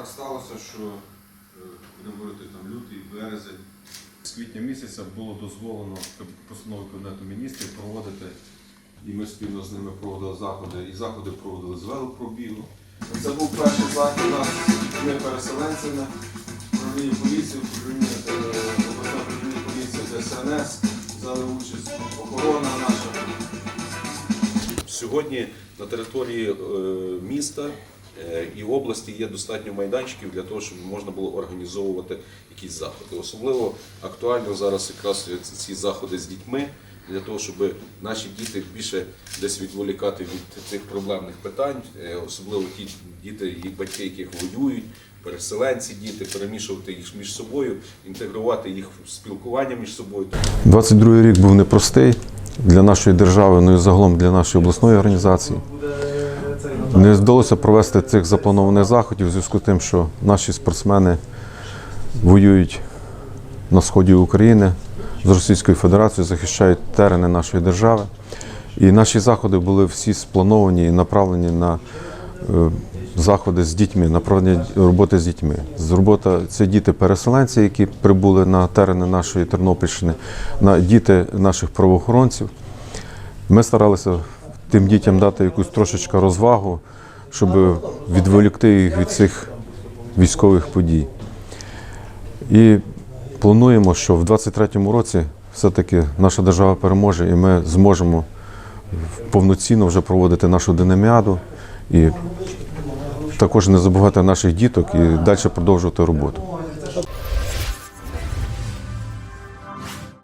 так сталося, що е, будемо говорити там лютий, березень. З квітня місяця було дозволено постановою Кабінету міністрів проводити, і ми спільно з ними проводили заходи, і заходи проводили з велопробігу. Це був перший захід нас ми переселенцями, управління поліції, управління е, поліції ДСНС, взяли участь охорона наша. Сьогодні на території е, міста е, і області є достатньо майданчиків для того, щоб можна було організовувати якісь заходи. Особливо актуально зараз якраз ці заходи з дітьми. Для того, щоб наші діти більше десь відволікати від цих проблемних питань, е, особливо ті діти, їх батьки, яких воюють, переселенці, діти, перемішувати їх між собою, інтегрувати їх в спілкування між собою. 22 рік був непростий для нашої держави, ну і загалом для нашої обласної організації. Не вдалося провести цих запланованих заходів у зв'язку з тим, що наші спортсмени воюють на сході України з Російською Федерацією, захищають терени нашої держави. І наші заходи були всі сплановані і направлені на е, заходи з дітьми, на проведення роботи з дітьми. З робота це діти-переселенці, які прибули на терени нашої Тернопільщини, на діти наших правоохоронців. Ми старалися тим дітям дати якусь трошечка розвагу, щоб відволікти їх від цих військових подій. І плануємо, що в 23-му році все-таки наша держава переможе, і ми зможемо повноцінно вже проводити нашу динаміаду і також не забувати наших діток і далі продовжувати роботу.